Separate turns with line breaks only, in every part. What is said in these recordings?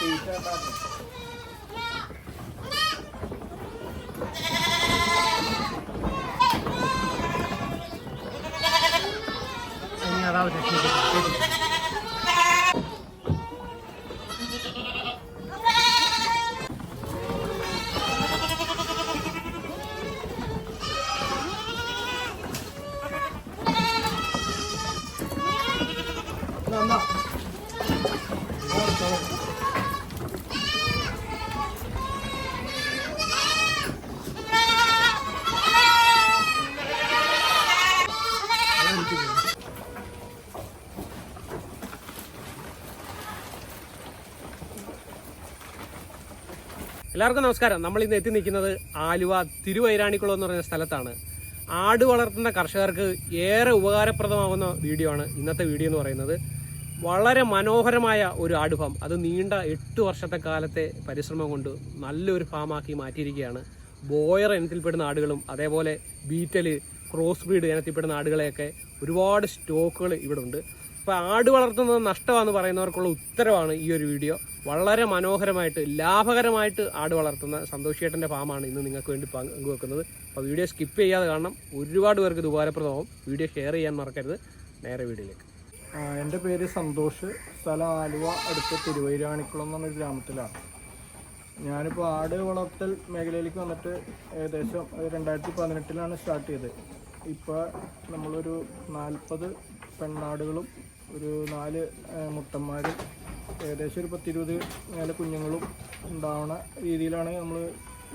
തീറ്റ ഉണ്ടാക്കും.
ഇനി അതാവ് ടെക്നിക്ക്
എന്നാ, എന്നാ.
എല്ലാവർക്കും നമസ്കാരം. നമ്മൾ ഇന്ന് എത്തി നിൽക്കുന്നത് ആലുവ തിരുവൈരാണിക്കുളം എന്ന് പറയുന്ന സ്ഥലത്താണ്. ആട് വളർത്തുന്ന കർഷകർക്ക് ഏറെ ഉപകാരപ്രദമാകുന്ന വീഡിയോ ആണ് ഇന്നത്തെ വീഡിയോ എന്ന് പറയുന്നത്. വളരെ മനോഹരമായ ഒരു ആട് ഫാം അത് നീണ്ട എട്ട് വർഷത്തെ കാലത്തെ പരിശ്രമം കൊണ്ട് നല്ലൊരു ഫാമാക്കി മാറ്റിയിരിക്കുകയാണ്. ബോയർ ഇനത്തിൽപ്പെടുന്ന ആടുകളും അതേപോലെ ബീറ്റൽ ക്രോസ് ബ്രീഡ് ഇനത്തിൽപ്പെടുന്ന ആടുകളെയൊക്കെ ഒരുപാട് സ്റ്റോക്കുകൾ ഇവിടെ ഉണ്ട് അപ്പോൾ ആട് വളർത്തുന്നത് നഷ്ടമാണെന്ന് പറയുന്നവർക്കുള്ള ഉത്തരവാണ് ഈ ഒരു വീഡിയോ. വളരെ മനോഹരമായിട്ട് ലാഭകരമായിട്ട് ആട് വളർത്തുന്ന സന്തോഷ് ചേട്ടന്റെ ഫാമാണ് ഇന്ന് നിങ്ങൾക്ക് വേണ്ടി പങ്കുവെക്കുന്നത്. അപ്പോൾ വീഡിയോ സ്കിപ്പ് ചെയ്യാതെ കാണണം. ഒരുപാട് പേർക്ക് ഇത് ഉപകാരപ്രദമാവും. വീഡിയോ ഷെയർ ചെയ്യാൻ മറക്കരുത്. നേരെ വീഡിയോയിലേക്ക്.
എന്റെ പേര് സന്തോഷ്. സ്ഥലം ആലുവ അടുത്ത് തിരുവൈരാണിക്കുളം എന്ന് പറഞ്ഞൊരു ഗ്രാമത്തിലാണ്. ഞാനിപ്പോൾ ആട് വളർത്തൽ മേഖലയിലേക്ക് വന്നിട്ട് ഏകദേശം രണ്ടായിരത്തി പതിനെട്ടിലാണ് സ്റ്റാർട്ട് ചെയ്തത്. ഇപ്പോൾ നമ്മളൊരു നാൽപ്പത് പെണ്ണാടുകളും ഒരു നാല് മുട്ടന്മാരും ഏകദേശം ഒരു പത്തിരുപത് മേലെ കുഞ്ഞുങ്ങളും ഉണ്ടാവുന്ന രീതിയിലാണ് നമ്മൾ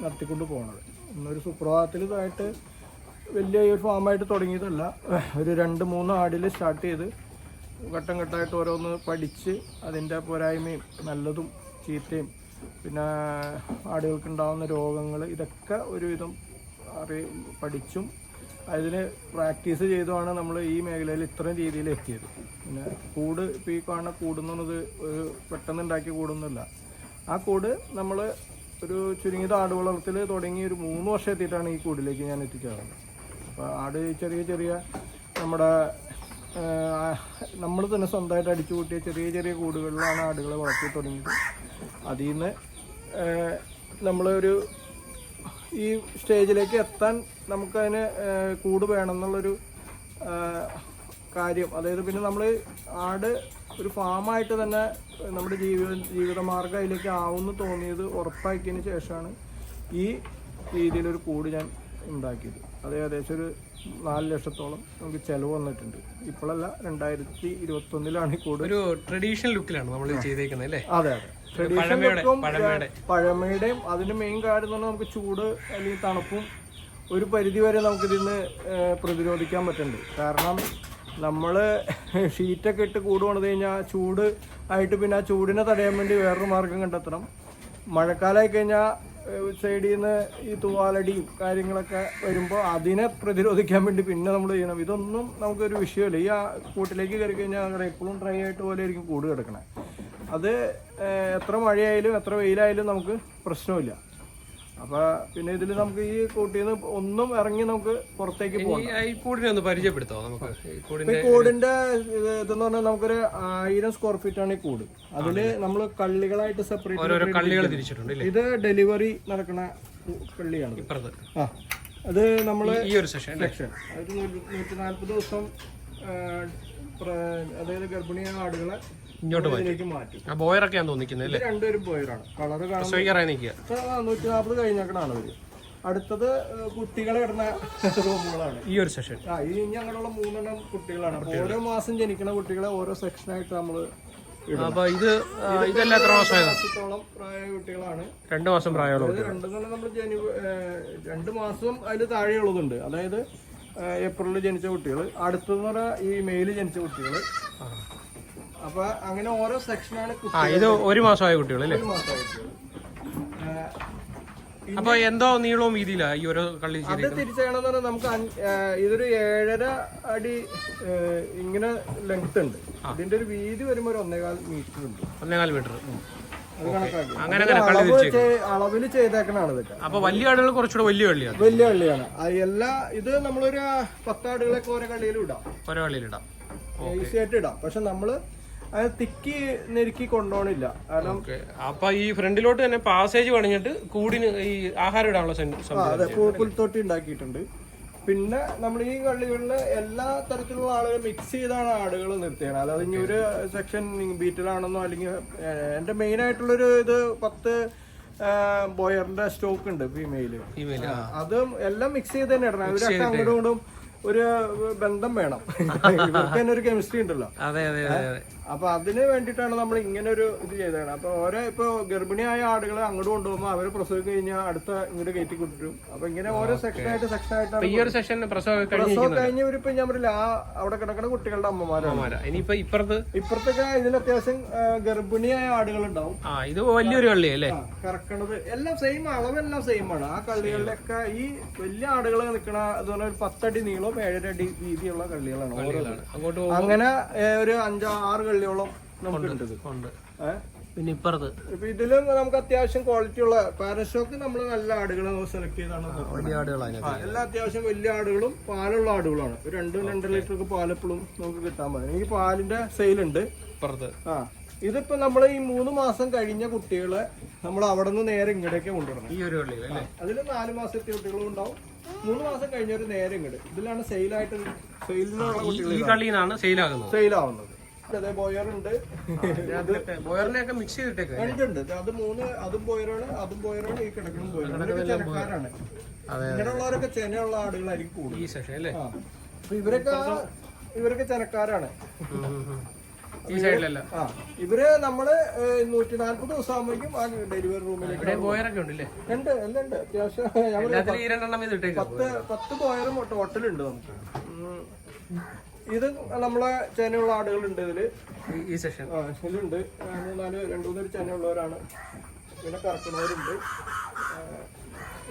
നടത്തിക്കൊണ്ട് പോകുന്നത് ഇന്നൊരു സുപ്രഭാതത്തിൽ ഇതായിട്ട് വലിയ ഒരു ഫാമായിട്ട് തുടങ്ങിയതല്ല. ഒരു രണ്ട് മൂന്ന് ആടിൽ സ്റ്റാർട്ട് ചെയ്ത് ഘട്ടം ഘട്ടമായിട്ട് ഓരോന്ന് പഠിച്ച് അതിന്റെ പോരായ്മയും നല്ലതും ചീത്തയും പിന്നെ ആടുകൾക്ക് ഉണ്ടാകുന്ന രോഗങ്ങൾ ഇതൊക്കെ ഒരുവിധം അറി പഠിച്ചും അതിന് പ്രാക്ടീസ് ചെയ്തുമാണ് നമ്മൾ ഈ മേഖലയിൽ ഇത്രയും രീതിയിൽ എത്തിയത്. പിന്നെ കൂട് ഇപ്പോൾ ഈ കാണുന്ന കൂടുന്നത് ഒരു പെട്ടെന്ന് ഉണ്ടാക്കിയ കൂടൊന്നുമില്ല. ആ കൂട് നമ്മൾ ഒരു ചുരുങ്ങിയത് ആട് വളർത്തൽ തുടങ്ങി ഒരു മൂന്ന് വർഷം എത്തിയിട്ടാണ് ഈ കൂടിലേക്ക് ഞാൻ എത്തിച്ചേർന്നത് അപ്പോൾ ആട് ചെറിയ ചെറിയ നമ്മുടെ നമ്മൾ തന്നെ സ്വന്തമായിട്ട് അടിച്ചു കൂട്ടിയ ചെറിയ ചെറിയ കൂടുകളിലാണ് ആടുകളെ വളർത്തി തുടങ്ങിയത്. അതിൽ നിന്ന് നമ്മളൊരു ഈ സ്റ്റേജിലേക്ക് എത്താൻ നമുക്കതിന് കൂട് വേണം എന്നുള്ളൊരു ഏഹ്, കാര്യം. അതായത് പിന്നെ നമ്മൾ ആട് ഒരു ഫാമായിട്ട് തന്നെ നമ്മുടെ ജീവിത ജീവിതമാർഗം അതിലേക്ക് ആവുമെന്ന് തോന്നിയത് ഉറപ്പാക്കിയതിന് ശേഷമാണ് ഈ രീതിയിലൊരു കൂട് ഞാൻ ഉണ്ടാക്കിയത്. അത് ഏകദേശം ഒരു നാല് ലക്ഷത്തോളം നമുക്ക് ചിലവ് വന്നിട്ടുണ്ട്. ഇപ്പോഴല്ല രണ്ടായിരത്തി ഇരുപത്തൊന്നിലാണ് ഈ കൂട്.
ഒരു ട്രഡീഷണൽ ലുക്കിലാണ് നമ്മൾ ചെയ്തേക്കുന്നത് അല്ലേ?
അതെ അതെ. ട്രഡീഷണൽ പഴമയുടെയും അതിന് മെയിൻ കാര്യം എന്ന് പറഞ്ഞാൽ നമുക്ക് ചൂട് അല്ലെങ്കിൽ തണുപ്പും ഒരു പരിധി വരെ നമുക്ക് ഇതിന്ന് പ്രതിരോധിക്കാൻ പറ്റുന്നുണ്ട്. കാരണം നമ്മൾ ഷീറ്റൊക്കെ ഇട്ട് കൂട് പണിത് കഴിഞ്ഞാൽ ചൂട് ആയിട്ട് പിന്നെ ആ ചൂടിനെ തടയാൻ വേണ്ടി വേറൊരു മാർഗം കണ്ടെത്തണം. മഴക്കാലമായി കഴിഞ്ഞാൽ സൈഡിൽ നിന്ന് ഈ തൂവാലടിയും കാര്യങ്ങളൊക്കെ വരുമ്പോൾ അതിനെ പ്രതിരോധിക്കാൻ വേണ്ടി പിന്നെ നമ്മൾ ചെയ്യണം. ഇതൊന്നും നമുക്കൊരു വിഷയമല്ല ഈ ആ കൂട്ടിലേക്ക് കയറി കഴിഞ്ഞാൽ എപ്പോഴും ഡ്രൈ ആയിട്ട് പോലെ ആയിരിക്കും കൂട് കിടക്കണേ. അത് എത്ര മഴയായാലും എത്ര വെയിലായാലും നമുക്ക് പ്രശ്നമില്ല. അപ്പൊ പിന്നെ ഇതിൽ നമുക്ക് ഈ കൂട്ടിൽ നിന്ന് ഒന്നും ഇറങ്ങി നമുക്ക് പുറത്തേക്ക് പോകാം
പരിചയപ്പെടുത്തോ നമുക്ക്? ഈ കൂടിന്റെ
ഇതെന്ന് പറഞ്ഞാൽ നമുക്കൊരു ആയിരം സ്ക്വയർ ഫീറ്റ് ആണ് ഈ കൂട്. അതിൽ നമ്മൾ കള്ളികളായിട്ട് സെപ്പറേറ്റ്
കള്ളികൾ തിരിച്ചിട്ടുണ്ട്
ഇത് ഡെലിവറി നടക്കുന്ന കള്ളിയാണ്. ആ. അത് നമ്മൾ
ഈ ഒരു സെഷൻ
സെക്ഷൻ അതായത് നൂറ്റി നാൽപ്പത് ദിവസം അതായത് ഗർഭിണിയായ ആടുകളെ
ഇങ്ങോട്ട് മാറ്റി. ആ ബോയറൊക്കെയാണ് തോന്നിക്കുന്നത് അല്ലേ?
രണ്ടുപേരും ബോയറാണ്. കളറ് കാണാൻ
നിൽക്കുക.
നൂറ്റി നാൽപ്പത് കഴിഞ്ഞേക്കണാണ് അവർ അടുത്തത് കുട്ടികളെ ഇടുന്ന റൂമുകളാണ്.
ഈ ഒരു സെക്ഷൻ.
ആ ഈ അങ്ങനെയുള്ള മൂന്നെണ്ണം കുട്ടികളാണ്. ഓരോ മാസം ജനിക്കുന്ന കുട്ടികളെ ഓരോ സെക്ഷനായിട്ട് നമ്മൾ
അപ്പൊ ഇത് ഇതെല്ലാം എത്ര
മാസത്തോളം പ്രായമായ കുട്ടികളാണ്.
രണ്ട് മാസം
പ്രായമുള്ളത് രണ്ടെന്ന് നമ്മൾ ജനു രണ്ട് മാസം അതിൽ താഴെയുള്ളതുണ്ട്. അതായത് ഏപ്രിലിൽ ജനിച്ച കുട്ടികൾ അടുത്തെന്ന് പറഞ്ഞാൽ ഈ മെയ്യിൽ ജനിച്ച കുട്ടികൾ അപ്പൊ അങ്ങനെ ഓരോ സെക്ഷനാണ്
ആ ഇത് ഒരു മാസമായ കുട്ടികൾ അല്ലേ? അപ്പൊ എന്തോ നീളവും വീതിയിലാ ഈ ഓരോ കള്ളി
അത് തിരിച്ചറിയണമെന്ന് പറഞ്ഞാൽ നമുക്ക് ഇതൊരു ഏഴര അടി ഇങ്ങനെ ലെങ്ത് ഉണ്ട്. ഇതിന്റെ ഒരു വീതി വരുമ്പോ ഒരു ഒന്നേകാൽ മീറ്റർ ഉണ്ട്.
ഒന്നേകാൽ മീറ്റർ അങ്ങനെ
അളവിൽ ചെയ്തേക്കണാണ് ഇതൊക്കെ.
അപ്പൊ വലിയ ആടുകൾ കുറച്ചുകൂടെ വലിയ കള്ളിയാണ്.
വലിയ കള്ളിയാണ്. അത് എല്ലാ ഇത് നമ്മളൊരു പത്താടുകളൊക്കെ ഓരോ കള്ളിയിലും ഇടാം.
ഓരോ കള്ളിയിലിടാം
ഈസി ആയിട്ട് ഇടാം. പക്ഷെ നമ്മൾ അത് തിക്കി നെരുക്കി കൊണ്ടുപോകണില്ല കാരണം
അപ്പൊ ഈ ഫ്രണ്ടിലോട്ട് തന്നെ പാസേജ് പണിഞ്ഞിട്ട് കൂടിന് ഈ ആഹാരം ഇടാനുള്ള
അതെ. പുൽത്തൊട്ടി ഉണ്ടാക്കിയിട്ടുണ്ട്. പിന്നെ നമ്മൾ ഈ കള്ളികളിൽ എല്ലാ തരത്തിലുള്ള ആളുകൾ മിക്സ് ചെയ്താണ് ആടുകൾ നിർത്തിയത്. അതായത് ഇനി ഒരു സെക്ഷൻ ബീറ്റിലാണെന്നോ അല്ലെങ്കിൽ എന്റെ മെയിൻ ആയിട്ടുള്ളൊരു ഇത് പത്ത് ബോയറിന്റെ സ്റ്റോക്ക് ഉണ്ട് ഫീമെയിൽ
ഫീമെയിൽ
അതും എല്ലാം മിക്സ് ചെയ്ത് തന്നെ ഇടണം. ഇവരൊക്കെ അങ്ങോട്ടും ഒരു ബന്ധം വേണം. ഇവർക്ക് തന്നെ ഒരു കെമിസ്ട്രി ഉണ്ടല്ലോ. അപ്പൊ അതിന് വേണ്ടിയിട്ടാണ് നമ്മൾ ഇങ്ങനെ ഒരു ഇത് ചെയ്തതാണ് അപ്പൊ ഓരോ ഇപ്പൊ ഗർഭിണിയായ ആടുകളെ അങ്ങോട്ട് കൊണ്ടുപോകുമ്പോൾ അവർ പ്രസവിച്ച് കഴിഞ്ഞാൽ അടുത്ത ഇങ്ങോട്ട് കയറ്റി കൊണ്ടുവരും. അപ്പൊ ഇങ്ങനെ ഓരോ സെക്ഷൻ ആയിട്ട് സെക്ഷൻ ആയിട്ടാണ്
ഈ ഒരു സെഷൻ പ്രസവം കഴിഞ്ഞ്
ഇപ്പൊ ഞാൻ പറയില്ല ആ അവിടെ കിടക്കുന്ന കുട്ടികളുടെ അമ്മമാരാണ്.
അമ്മമാരാ. ഇനിയിപ്പോ ഇപ്പുറത്ത്?
ഇപ്പുറത്തൊക്കെ ഇതിൽ അത്യാവശ്യം ഗർഭിണിയായ ആടുകൾ ഉണ്ടാവും
ആ ഇത് വലിയൊരു കള്ളി അല്ലേ?
കറക്കണത് എല്ലാം സെയിം അളവെല്ലാം സെയിം ആണ്. ആ കള്ളികളിലൊക്കെ ഈ വലിയ ആടുകൾ നിൽക്കണ അതുപോലെ ഒരു പത്തടി നീളവും ഏഴര അടി വീതിയുള്ള കള്ളികളാണ്. അങ്ങനെ ഒരു അഞ്ചോ ആറ് കള്ളിയോളം നമുക്കുണ്ട്
ഉണ്ട്.
ഏഹ്
പിന്നെ ഇപ്പുറത്ത്
ഇപ്പൊ ഇതിലും നമുക്ക് അത്യാവശ്യം ക്വാളിറ്റി ഉള്ള പാരഷോക്ക് നമ്മൾ നല്ല ആടുകൾ സെലക്ട് ചെയ്താണ്.
വലിയ ആടുകളാണ്
എല്ലാ അത്യാവശ്യം വലിയ ആടുകളും പാലുള്ള ആടുകളാണ്. ഒരു രണ്ടും രണ്ടര ലിറ്റർ ഒക്കെ പാലെപ്പോഴും നമുക്ക് കിട്ടാൻ പറ്റും എനിക്ക് പാലിന്റെ സെയിൽ ഉണ്ട്.
ഇപ്പുറത്ത്
ആ ഇതിപ്പോ നമ്മൾ ഈ മൂന്ന് മാസം കഴിഞ്ഞ കുട്ടികളെ നമ്മൾ അവിടെ നിന്ന് നേരെ ഇങ്ങോട്ടേക്ക് കൊണ്ടുവരണം.
ഈ ഒരു
അതിൽ നാല് മാസത്തെ കുട്ടികളും ഉണ്ടാവും. മൂന്ന് മാസം കഴിഞ്ഞൊരു നേരെ ഇങ്ങോട്ട് ഇതിലാണ് സെയിലായിട്ട് സെയിലിനുള്ള കുട്ടികൾ
സെയിലാകുന്നത്
സെയിലാവുന്നത് അതെ ബോയർ ഉണ്ട്.
ബോയറിനെ ഒക്കെ മിക്സ് ചെയ്തിട്ടേക്ക്
ഉണ്ട് അത് മൂന്ന് അതും ബോയറാണ് അതും ബോയറാണ് ഈ കിടക്കണം ബോയറാണ് ചെനക്കാരാണ് ഇങ്ങനെയുള്ളവരൊക്കെ ചെനയുള്ള ആടുകളായിരിക്കും കൂടുതൽ.
ഈ സെഷൻ അല്ലേ?
ആ. അപ്പൊ ഇവരൊക്കെ ഇവരൊക്കെ ചെനക്കാരാണ്.
ഈ സൈഡിലല്ല
ആ ഇവർ നമ്മൾ നൂറ്റി നാല്പത് ദിവസം ആകുമ്പോഴേക്കും ആ ഡെലിവറി റൂമിലേക്ക്
ഇവിടെ ബോയറൊക്കെ ഉണ്ടല്ലേ?
ഉണ്ട് എല്ലാം ഉണ്ട്. അത്യാവശ്യം ഞാൻ പറയാം,
എല്ലാത്തിലും ഈ രണ്ടെണ്ണം ഇത് ഇട്ടേക്കാം.
പത്ത് പത്ത് ബോയറും ടോട്ടലുണ്ട് നമുക്ക്. ഉം. ഇത് നമ്മളെ ചേനയുള്ള ആടുകളുണ്ട് ഇതിൽ.
ഈ- സെഷൻ
ആ ഇതിലുണ്ട് നാല് മൂന്നാൽ രണ്ടു മൂന്നൊരു ചേനയുള്ളവരാണ്. പിന്നെ കറക്കുന്നവരുണ്ട്.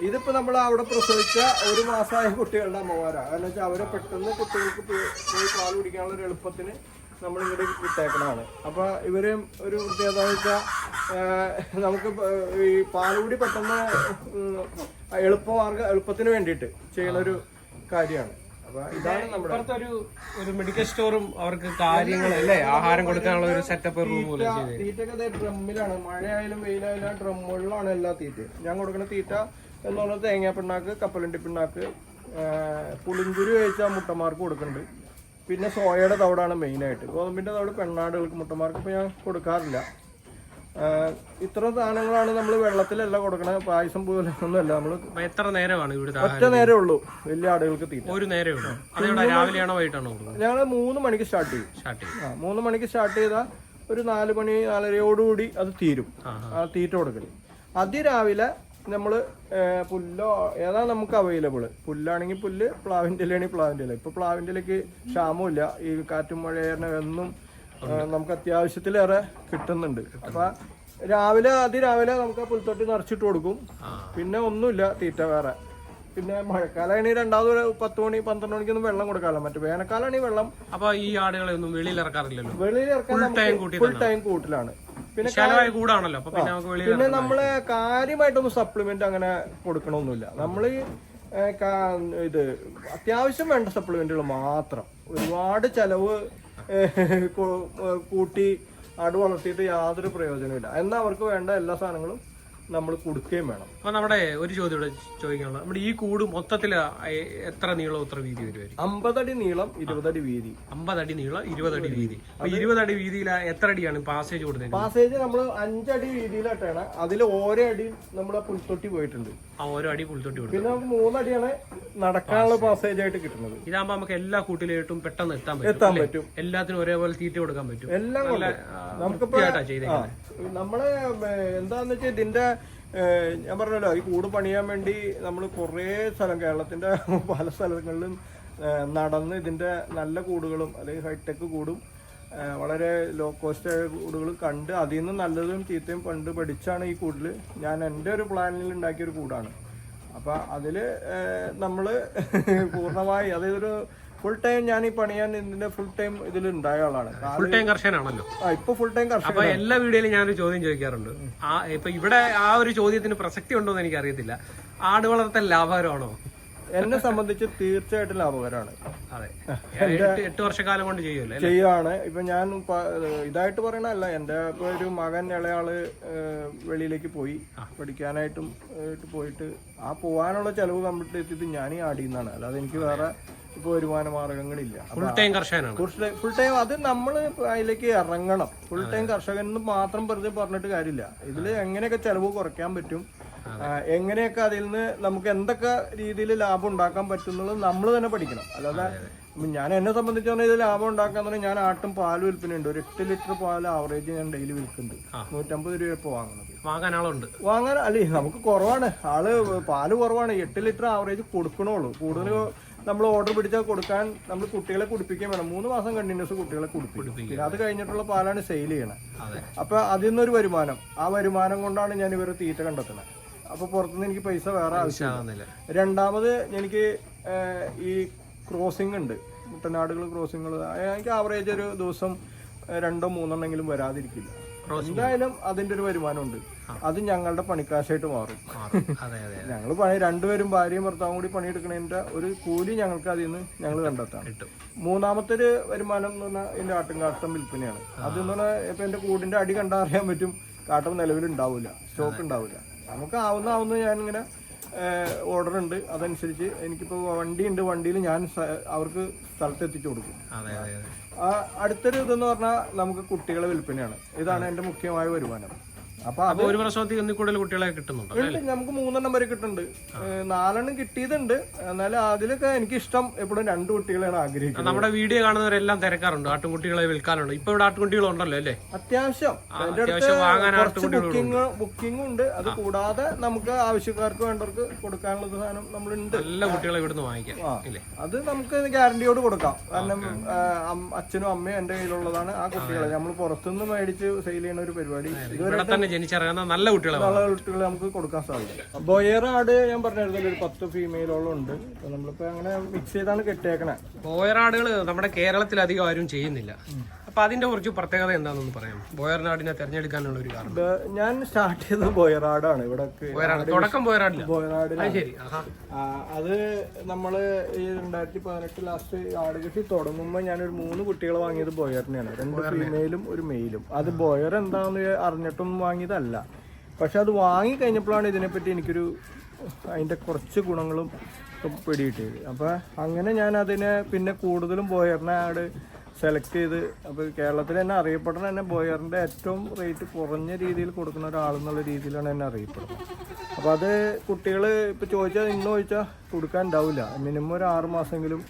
ഇതിപ്പോ നമ്മൾ അവിടെ പ്രസവിച്ച ഒരു മാസമായ കുട്ടികളുടെ അമ്മമാരാണ് കാരണം വെച്ചാൽ അവരെ പെട്ടെന്ന് കുട്ടികൾക്ക് പോയി പാൽ കുടിക്കാനുള്ള ഒരു എളുപ്പത്തിന് നമ്മൾ ഇങ്ങോട്ട് വിട്ടേക്കണതാണ്. അപ്പൊ ഇവർ ഒരു പ്രത്യേകത വെച്ചാൽ നമുക്ക് ഈ പാലുകൂടി പെട്ടെന്ന് എളുപ്പമാർഗ എളുപ്പത്തിന് വേണ്ടിയിട്ട് ചെയ്യുന്ന ഒരു കാര്യമാണ്. ഇതാണ് നമ്മുടെ
ഒരു ഒരു മെഡിക്കൽ സ്റ്റോറും അവർക്ക് കാര്യങ്ങൾ അല്ലേ ആഹാരം കൊടുക്കാനുള്ള ഒരു സെറ്റപ്പ് റൂം
തീറ്റയൊക്കെ ഡ്രമ്മിലാണ്. മഴയായാലും വെയിലായാലും ഡ്രമ്മുകളിലാണ് എല്ലാ തീറ്റയും. ഞാൻ കൊടുക്കുന്ന തീറ്റ എന്ന് പറഞ്ഞാൽ തേങ്ങാ പിണ്ണാക്ക് കപ്പലണ്ടി പിണ്ണാക്ക് പുളിങ്കുരു കഴിച്ച മുട്ടമാർക്ക് കൊടുക്കുന്നുണ്ട് പിന്നെ സോയയുടെ തവിടാണ് മെയിനായിട്ട് ഗോതമ്പിന്റെ തവിട് പെണ്ണാടുകൾക്ക് മുട്ടമാർക്ക് ഇപ്പോൾ ഞാൻ കൊടുക്കാറില്ല. ഇത്ര സാധനങ്ങളാണ് നമ്മൾ വെള്ളത്തിലല്ല കൊടുക്കണത്. പായസം പോലെ ഒന്നുമല്ല നമ്മൾ
എത്ര നേരമാണ്
ഒറ്റ
നേരേ
നേരമേ ഉള്ളൂ. വലിയ ആടുകൾക്ക് തീറ്റ.
ഒരു നേരമേ ഉള്ളൂ. അതെവിടെ രാവിലെയാണോ വൈകിട്ടാണോ കൊടുക്കുന്നത്?
ഞങ്ങൾ മൂന്ന് മണിക്ക് സ്റ്റാർട്ട് ചെയ്യും.
സ്റ്റാർട്ട് ചെയ്യും.
ആ മൂന്ന് മണിക്ക് സ്റ്റാർട്ട് ചെയ്താൽ ഒരു നാല് മണി നാലരയോടുകൂടി അത് തീരും.
ആ,
തീറ്റ കൊടുക്കൽ അതിരാവിലെ നമ്മൾ പുല്ലോ ഏതാ നമുക്ക് അവൈലബിൾ പുല്ലാണെങ്കിൽ പുല്ല് പ്ലാവിന്റെ ഇലയാണെങ്കിൽ പ്ലാവിന്റെ ഇല. ഇപ്പോൾ പ്ലാവിന്റെ ഇലയ്ക്ക് ക്ഷാമമില്ല. ഈ കാറ്റും മഴ എന്നും നമുക്ക് അത്യാവശ്യത്തിലേറെ കിട്ടുന്നുണ്ട്. അപ്പൊ രാവിലെ അതിരാവിലെ നമുക്ക് ആ പുൽത്തൊട്ടി നിറച്ചിട്ട് കൊടുക്കും. പിന്നെ ഒന്നുമില്ല തീറ്റ വേറെ. പിന്നെ മഴക്കാലമാണെങ്കിൽ രണ്ടാമത് പത്ത് മണി പന്ത്രണ്ട് മണിക്കൊന്നും വെള്ളം കൊടുക്കാമല്ലോ മറ്റു വേനൽക്കാലമാണെങ്കിൽ വെള്ളം.
അപ്പൊ ഈ ആടുകളെ ഒന്നും വെളിയിൽ ഇറക്കാറില്ലല്ലോ?
വെളിയിൽ ഇറക്കാൻ ഫുൾ ടൈം കൂട്ടിലാണ്. പിന്നെ
കൂടാണല്ലോ. പിന്നെ
നമ്മൾ കാര്യമായിട്ടൊന്നും സപ്ലിമെന്റ് അങ്ങനെ കൊടുക്കണമൊന്നുമില്ല നമ്മൾ ഇത് അത്യാവശ്യം വേണ്ട സപ്ലിമെന്റുകൾ മാത്രം. ഒരുപാട് ചെലവ് കൂട്ടി ആട് വളർത്തിയിട്ട് യാതൊരു പ്രയോജനമില്ല എന്നാൽ അവർക്ക് വേണ്ട എല്ലാ സാധനങ്ങളും നമ്മൾ കൊടുക്കുകയും വേണം.
അപ്പൊ നമ്മുടെ ഒരു ചോദ്യം ഇവിടെ ചോദിക്കാനുള്ള നമ്മുടെ ഈ കൂട് മൊത്തത്തിൽ എത്ര നീളം എത്ര വീതി വരുമായിരിക്കും
അമ്പതടി നീളം ഇരുപതടി വീതി.
അമ്പതടി നീളം ഇരുപതടി വീതി. അപ്പൊ ഇരുപതടി അടി വീതിയിൽ എത്ര അടിയാണ് പാസേജ് കൊടുത്തത്
പാസേജ് നമ്മൾ അഞ്ചടി വീതിയിലായിട്ടാണ്. അതിൽ ഓരോ അടി നമ്മൾ പുൽത്തൊട്ടി പോയിട്ടുണ്ട്.
ആ ഓരോ അടി പുൽത്തൊട്ടി കൊടുത്തു.
പിന്നെ നമുക്ക് മൂന്നടിയാണ് നടക്കാനുള്ള പാസേജ് ആയിട്ട് കിട്ടുന്നത്.
ഇതാകുമ്പോ നമുക്ക് എല്ലാ കൂട്ടിലേട്ടും പെട്ടെന്ന് എത്താൻ പറ്റും
എത്താൻ പറ്റും.
എല്ലാത്തിനും ഒരേപോലെ തീറ്റ കൊടുക്കാൻ പറ്റും.
എല്ലാം
നമുക്ക്
നമുക്കിപ്പോ നമ്മൾ എന്താന്ന് വെച്ചാൽ ഇതിന്റെ ഞാൻ പറഞ്ഞല്ലോ ഈ കൂട് പണിയാൻ വേണ്ടി നമ്മൾ കുറേ സ്ഥലം കേരളത്തിന്റെ പല സ്ഥലങ്ങളിലും നടന്ന് ഇതിന്റെ നല്ല കൂടുകളും അല്ലെങ്കിൽ ഹൈടെക് കൂടും വളരെ ലോ കോസ്റ്റ് ആയ കൂടുകൾ കണ്ട് അതിൽ നിന്ന് നല്ലതും ചീത്തയും പണ്ട് പഠിച്ചാണ് ഈ കൂടിൽ ഞാൻ എന്റെ ഒരു പ്ലാനിൽ ഉണ്ടാക്കിയൊരു കൂടാണ്. അപ്പം അതിൽ നമ്മൾ പൂർണമായി അതായത് ഒരു ഫുൾ ടൈം ഞാൻ ഈ പണിയാൻ ഇതിന്റെ ഫുൾ ടൈം ഇതിൽ ഉണ്ടായ ആളാണ്.
ഫുൾ ടൈം കർഷകനാണല്ലോ.
ആ ഇപ്പൊ ഫുൾ ടൈം കർഷകൻ
അപ്പൊ എല്ലാ വീഡിയോയിലും ഞാനൊരു ചോദ്യം ചോദിക്കാറുണ്ട്. ആ ഇപ്പൊ ഇവിടെ ആ ഒരു ചോദ്യത്തിന് പ്രസക്തി ഉണ്ടോ എന്ന് എനിക്ക് അറിയത്തില്ല ആട് വളർത്തൽ ലാഭകരമാണോ?
എന്നെ സംബന്ധിച്ച് തീർച്ചയായിട്ടും ലാഭകരമാണ്.
അതെ. എട്ട് വർഷക്കാലം കൊണ്ട് ചെയ്യുമല്ലോ ചെയ്യാണ്
ചെയ്യുകയാണ് ഇപ്പൊ ഞാൻ ഇതായിട്ട് പറയണല്ല എന്റെ ഇപ്പൊ ഒരു മകൻ ഇളയാൾ വെളിയിലേക്ക് പോയി. പഠിക്കാനായിട്ടും പോയിട്ട് ആ പോവാനുള്ള ചെലവ് കംപ്ലീറ്റ് എത്തിയത് ഞാൻ ഈ ആടിയെന്നാണ് അല്ലാതെ എനിക്ക് വേറെ ഇപ്പൊ വരുമാന മാർഗങ്ങളില്ല.
ഫുൾ ടൈം കർഷകനാണ്.
ഫുൾ ടൈം അത് നമ്മൾ അതിലേക്ക് ഇറങ്ങണം. ഫുൾ ടൈം കർഷകൻ എന്ന് മാത്രം വെറുതെ പറഞ്ഞിട്ട് കാര്യമില്ല. ഇതിൽ എങ്ങനെയൊക്കെ ചിലവ് കുറയ്ക്കാൻ പറ്റും എങ്ങനെയൊക്കെ അതിൽ നിന്ന് നമുക്ക് എന്തൊക്കെ രീതിയിൽ ലാഭം ഉണ്ടാക്കാൻ പറ്റും എന്നുള്ളത് നമ്മൾ തന്നെ പഠിക്കണം. അല്ലാതെ ഞാൻ എന്നെ സംബന്ധിച്ച് പറഞ്ഞാൽ ഇത് ലാഭം ഉണ്ടാക്കാൻ പറഞ്ഞാൽ ഞാൻ ആട്ടും പാൽ വിൽപ്പനയുണ്ട്. ഒരു എട്ട് ലിറ്റർ പാൽ ആവറേജ് ഞാൻ ഡെയിലി വിൽക്കുന്നുണ്ട്. നൂറ്റമ്പത് രൂപ ഇപ്പോൾ വാങ്ങുന്നത്.
വാങ്ങാൻ ആളുണ്ട്
വാങ്ങാൻ അല്ലേ നമുക്ക് കുറവാണ്. ആൾ പാൽ കുറവാണ്. എട്ട് ലിറ്റർ ആവറേജ് കൊടുക്കണുള്ളൂ കൂടുതൽ നമ്മൾ ഓർഡർ പിടിച്ചാൽ കൊടുക്കാൻ നമ്മൾ കുട്ടികളെ കുടിപ്പിക്കുകയും വേണം. മൂന്ന് മാസം കണ്ടിന്യൂസ് കുട്ടികളെ കുടിപ്പിക്കും. പിന്നെ അത് കഴിഞ്ഞിട്ടുള്ള പാലാണ് സെയിൽ ചെയ്യണത് അപ്പൊ അതിൽ നിന്നൊരു വരുമാനം. ആ വരുമാനം കൊണ്ടാണ് ഞാൻ ഇവരെ തീറ്റ കണ്ടെത്തുന്നത്. അപ്പൊ പുറത്തുനിന്ന് എനിക്ക് പൈസ വേറെ ആവശ്യം
ആവുന്നില്ല.
രണ്ടാമത് എനിക്ക് ഈ ക്രോസിംഗ് ഉണ്ട്. മുട്ടനാടുകൾ ക്രോസിംഗുകൾ എനിക്ക് ആവറേജ് ഒരു ദിവസം രണ്ടോ മൂന്നെണ്ണെങ്കിലും വരാതിരിക്കില്ല. എന്തായാലും അതിന്റെ ഒരു വരുമാനമുണ്ട്. അത് ഞങ്ങളുടെ പണിക്കാശായിട്ട് മാറും. ഞങ്ങൾ പണി രണ്ടുപേരും ഭാര്യയും ഭർത്താവും കൂടി പണിയെടുക്കുന്നതിന്റെ ഒരു കൂലി ഞങ്ങൾക്ക് അതിൽ നിന്ന് ഞങ്ങൾ കണ്ടെത്താം. മൂന്നാമത്തെ ഒരു വരുമാനം എന്ന് പറഞ്ഞാൽ എന്റെ ആട്ടുംകാട്ടം വിൽപ്പനയാണ്. അത് എന്ന് പറഞ്ഞാൽ ഇപ്പൊ എന്റെ കൂടിന്റെ അടി കണ്ടാൽ അറിയാൻ പറ്റും കാട്ടം നിലവിൽ ഉണ്ടാവില്ല സ്റ്റോക്ക് ഉണ്ടാവില്ല നമുക്ക് ആവുന്ന ആവുന്ന ഞാൻ ഇങ്ങനെ ഓർഡർ ഉണ്ട്. അതനുസരിച്ച് എനിക്കിപ്പോൾ വണ്ടി ഉണ്ട് വണ്ടിയിൽ ഞാൻ അവർക്ക് സ്ഥലത്ത് എത്തിച്ചു കൊടുക്കും അടുത്തൊരു ഇതെന്ന് പറഞ്ഞാൽ നമുക്ക് കുട്ടികളെ വിൽപ്പനയാണ്. ഇതാണ് എന്റെ മുഖ്യമായ വരുമാനം. അപ്പൊ
ഒരു ഒന്നിൽ കൂടുതൽ കുട്ടികളെ കിട്ടുന്നുണ്ട്?
നമുക്ക് മൂന്നെണ്ണം വരെ കിട്ടുന്നുണ്ട്. നാലെണ്ണം കിട്ടിയതുണ്ട്. എന്നാലും അതിലൊക്കെ എനിക്ക് ഇഷ്ടം എപ്പോഴും രണ്ട് കുട്ടികളെയാണ് ആഗ്രഹിക്കുന്നത്.
നമ്മുടെ വീഡിയോ കാണുന്നവരെല്ലാം തിരക്കാറുണ്ട്. ആട്ടുംകുട്ടികളെ വിൽക്കാനുണ്ട്. ഇപ്പൊ ഇവിടെ ആട്ടുംകുട്ടികളുണ്ടല്ലോ അല്ലേ?
അത്യാവശ്യം. ബുക്കിംഗ് ബുക്കിംഗ് ഉണ്ട്. അത് കൂടാതെ നമുക്ക് ആവശ്യക്കാർക്ക് വേണ്ടവർക്ക് കൊടുക്കാനുള്ള സാധനം നമ്മളുണ്ട്.
എല്ലാ കുട്ടികളെ ഇവിടുന്ന് വാങ്ങിക്കാം.
അത് നമുക്ക് ഗ്യാരണ്ടിയോട് കൊടുക്കാം. കാരണം അച്ഛനും അമ്മയും എന്റെ കയ്യിലുള്ളതാണ് ആ കുട്ടികളെ. നമ്മൾ പുറത്തുനിന്ന് മേടിച്ച് സെയിൽ ചെയ്യുന്ന ഒരു പരിപാടി ഇതുവരെ
ജനിച്ചിറങ്ങുന്ന നല്ല കുട്ടികളെ
നല്ല കുട്ടികളെ നമുക്ക് കൊടുക്കാൻ സാധിക്കും. ബൊയർ ആട് ഞാൻ പറഞ്ഞിരുന്നു ഒരു പത്ത് ഫീമെയിലോളം ഉണ്ട്. നമ്മളിപ്പോ അങ്ങനെ മിക്സ് ചെയ്താണ് കെട്ടിയേക്കണേ.
ബോയറാടുകൾ നമ്മുടെ കേരളത്തിൽ അധികം ആരും ചെയ്യുന്നില്ല. അപ്പൊ അതിന്റെ കുറച്ച് പ്രത്യേകത എന്താണെന്ന് പറയാം ബോയർനാടിനെ തെരഞ്ഞെടുക്കാനുള്ള ഒരു കാരണം.
ഞാൻ സ്റ്റാർട്ട് ചെയ്തത് ബോയറാടാണ്. ഇവിടെ
തുടക്കം ബോയറാടില്ല.
ബൊയറാടിലാണ്.
അത് ശരി.
അത് നമ്മൾ ഈ രണ്ടായിരത്തി പതിനെട്ട് ലാസ്റ്റ് ആട് കൃഷി തുടങ്ങുമ്പോൾ ഒരു മൂന്ന് കുട്ടികളെ വാങ്ങിയത് ബോയറിനെയാണ്. രണ്ട് ഫീമെയിലും ഒരു മെയിലും അത് ബോയർ എന്താണെന്ന് അറിഞ്ഞിട്ടൊന്നും വാങ്ങിയതല്ല. പക്ഷെ അത് വാങ്ങി കഴിഞ്ഞപ്പോഴാണ് ഇതിനെപ്പറ്റി എനിക്കൊരു അതിന്റെ കുറച്ച് ഗുണങ്ങളും പിടിയിട്ടത് അപ്പോൾ അപ്പൊ അങ്ങനെ ഞാൻ അതിനെ പിന്നെ കൂടുതലും ബോയറിനെ ആട് സെലക്ട് ചെയ്ത് അപ്പോൾ കേരളത്തിൽ തന്നെ അറിയപ്പെടുന്ന തന്നെ ബോയറിന്റെ ഏറ്റവും റേറ്റ് കുറഞ്ഞ രീതിയിൽ കൊടുക്കുന്ന ഒരാളെന്നുള്ള രീതിയിലാണ് എന്നെ അറിയപ്പെടുന്നത്. അപ്പോൾ അത് കുട്ടികൾ ഇപ്പോൾ ചോദിച്ചാൽ ഇന്ന് ചോദിച്ചാൽ കൊടുക്കാൻ ഉണ്ടാവില്ല. മിനിമം ഒരു ആറ് മാസമെങ്കിലും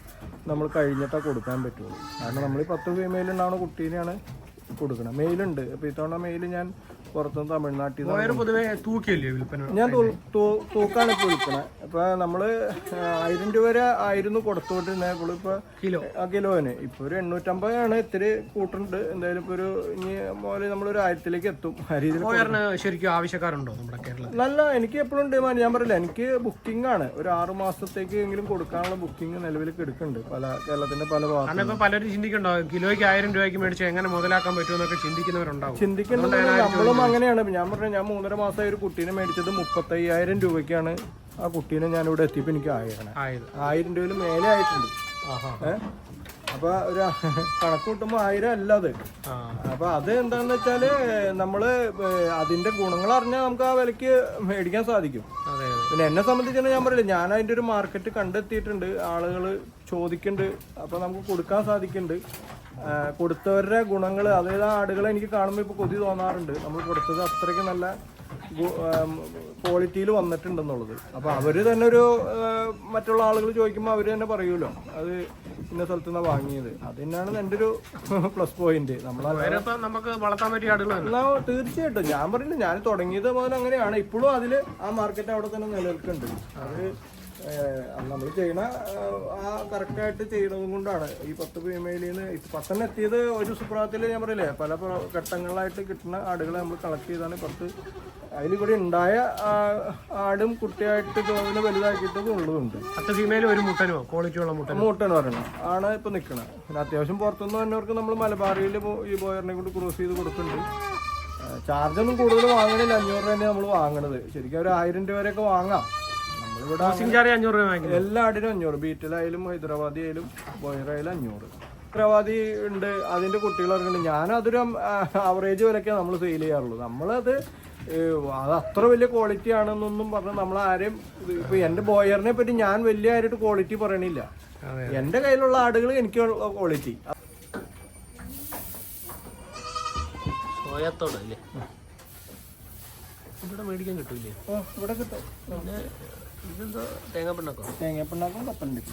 നമ്മൾ കഴിഞ്ഞിട്ടാണ് കൊടുക്കാൻ പറ്റുള്ളൂ. കാരണം നമ്മൾ ഈ പത്ത് ഫീമെയിൽ ഉണ്ടാവുന്ന കുട്ടീനെയാണ് കൊടുക്കണം മെയിലുണ്ട് അപ്പോൾ ഇത്തവണ മെയിൽ ഞാൻ പുറത്തുനിന്ന് തമിഴ്നാട്ടിൽ നിന്ന്
ബോയർ പൊതുവെ തൂക്കിയല്ലേ വിൽപ്പന?
ഞാൻ തൂക്കാണ് ഇപ്പോൾ വിൽക്കണത് അപ്പോൾ നമ്മൾ ആയിരം രൂപ വരെ ആയിരുന്നു കൊടുത്തുകൊണ്ടിരുന്നത് ഇപ്പോൾ ഇപ്പൊ
കിലോ?
ആ കിലോന്. ഇപ്പൊ ഒരു എണ്ണൂറ്റമ്പതാണ് ഇത്തിരി കൂട്ടുണ്ട്. എന്തായാലും ഇപ്പൊ ഒരു ഇനി പോലെ നമ്മളൊരു ആയിരത്തിലേക്ക് എത്തും. ആ രീതിയിൽ
ശരിക്കും ആവശ്യക്കാരുണ്ടോ നമ്മുടെ കേരളത്തിൽ?
നല്ല എനിക്ക് എപ്പോഴും ഡിമാൻഡ് ഞാൻ പറയില്ല. എനിക്ക് ബുക്കിംഗ് ആണ് ഒരു ആറ് മാസത്തേക്ക് എങ്കിലും കൊടുക്കാനുള്ള ബുക്കിംഗ് നിലവിൽ എടുക്കുന്നുണ്ട്. പല കേരളത്തിന്റെ പല ഭാഗത്തും
പലരും ചിന്തിക്കണ്ടാവും കിലോയ്ക്ക് ആയിരം രൂപയ്ക്ക് മേടിച്ച് എങ്ങനെ മുതലാക്കാൻ പറ്റുമെന്നൊക്കെ ചിന്തിക്കുന്നവരുണ്ടാവും.
ചിന്തിക്കുന്നത് നമ്മളും അങ്ങനെയാണ്. ഞാൻ പറഞ്ഞ ഞാൻ മൂന്നര മാസമായി ഒരു കുട്ടീനെ മേടിച്ചത് മുപ്പത്തയ്യായിരം രൂപയ്ക്കാണ്. ആ കുട്ടീനെ ഞാൻ ഇവിടെ എത്തിയപ്പോൾ എനിക്ക് ആയിരം. ആയിരം രൂപയിൽ മേലെ ആയിട്ടുണ്ട്. അപ്പൊ ഒരു കണക്ക് കൂട്ടുമ്പോ ആയിരം അല്ല അത്. അപ്പൊ അത് എന്താന്ന് വെച്ചാൽ നമ്മൾ അതിന്റെ ഗുണങ്ങൾ അറിഞ്ഞാൽ നമുക്ക് ആ വിലക്ക് മേടിക്കാൻ സാധിക്കും. പിന്നെ എന്നെ സംബന്ധിച്ചാൽ ഞാൻ പറയില്ല. ഞാൻ അതിന്റെ ഒരു മാർക്കറ്റ് കണ്ടെത്തിയിട്ടുണ്ട്. ആളുകൾ ചോദിക്കുന്നുണ്ട് അപ്പൊ നമുക്ക് കൊടുക്കാൻ സാധിക്കുന്നുണ്ട് കൊടുത്തവരുടെ ഗുണങ്ങൾ അതായത് ആ ആടുകളെ എനിക്ക് കാണുമ്പോൾ ഇപ്പോൾ കൊതി തോന്നാറുണ്ട്. നമ്മൾ കൊടുത്തത് അത്രയ്ക്ക് നല്ല ക്വാളിറ്റിയിൽ വന്നിട്ടുണ്ടെന്നുള്ളത്. അപ്പോൾ അവർ തന്നെ ഒരു മറ്റുള്ള ആളുകൾ ചോദിക്കുമ്പോൾ അവർ തന്നെ പറയുമല്ലോ അത് ഇന്ന സ്ഥലത്ത് നിന്നാണ് വാങ്ങിയത്. അത് തന്നെയാണ് എന്റെ ഒരു പ്ലസ് പോയിന്റ് നമ്മൾ
നമുക്ക് വളർത്താൻ പറ്റിയ
തീർച്ചയായിട്ടും. ഞാൻ പറഞ്ഞില്ല ഞാൻ തുടങ്ങിയത് മുതൽ അങ്ങനെയാണ്. ഇപ്പോഴും അതിൽ ആ മാർക്കറ്റ് അവിടെ തന്നെ നിലനിൽക്കുന്നുണ്ട്. അത് നമ്മൾ ചെയ്യണ ആ കറക്റ്റായിട്ട് ചെയ്യണതും കൊണ്ടാണ്. ഈ പത്ത് ഫീമെയിലിൽ നിന്ന് പത്തെണ്ണം എത്തിയത് ഒരു സുപ്രാത്തിൽ ഞാൻ പറയില്ലേ പല ഘട്ടങ്ങളിലായിട്ട് കിട്ടുന്ന ആടുകളെ നമ്മൾ കളക്ട് ചെയ്താണ്. പത്ത് അതിൽ കൂടി ഉണ്ടായ ആടും കുട്ടിയായിട്ട് ചോദന വലുതാക്കിയിട്ടും ഉള്ളതുണ്ട്
പത്ത് ഫീമെയിൽ ഒരു മുട്ടനോ? ക്വാളിറ്റി ഉള്ള മുട്ടനോ?
മൂട്ടെന്ന് പറയണം. ആണ് ഇപ്പൊ നിൽക്കണത് പിന്നെ അത്യാവശ്യം പുറത്തുനിന്ന് വന്നവർക്ക് നമ്മൾ മലബാറിയിൽ ഈ ബോയറിനെ കൊണ്ട് ക്രോസ് ചെയ്ത് കൊടുക്കുന്നുണ്ട്. ചാർജൊന്നും കൂടുതൽ വാങ്ങണില്ല. അഞ്ഞൂറ് രൂപ തന്നെ നമ്മൾ വാങ്ങണത്. ശരിക്കും ഒരു ആയിരം രൂപ വരെയൊക്കെ വാങ്ങാം.
ചാർജ് അഞ്ഞൂറ് രൂപ
എല്ലാ ആടിനും അഞ്ഞൂറ്. ബീറ്റിലായാലും ഹൈദരാബാദി ആയാലും ബോയറായാലും അഞ്ഞൂറ്. ഹൈദരാബാദി ഉണ്ട്. അതിന്റെ കുട്ടികളൊക്കെ ഉണ്ട്. ഞാൻ അതൊരു ആവറേജ് വിലക്കാണ് നമ്മൾ സെയിൽ ചെയ്യാറുള്ളൂ നമ്മളത് അത് അത്ര വലിയ ക്വാളിറ്റി ആണെന്നൊന്നും പറഞ്ഞ് നമ്മൾ ആരെയും ഇപ്പൊ എന്റെ ബോയറിനെ പറ്റി ഞാൻ വലിയ ആയിട്ട് ക്വാളിറ്റി പറയണില്ല. എന്റെ കയ്യിലുള്ള ആടുകൾ എനിക്ക് ക്വാളിറ്റി
ഇവിടെ മേടിക്കാൻ കിട്ടൂലേ?
ഇവിടെ കിട്ടും.
ഇതെന്തോ തേങ്ങാപ്പിണ്ണക്കോ?
തേങ്ങപ്പിണ്ണാക്കും കപ്പലിന്റെ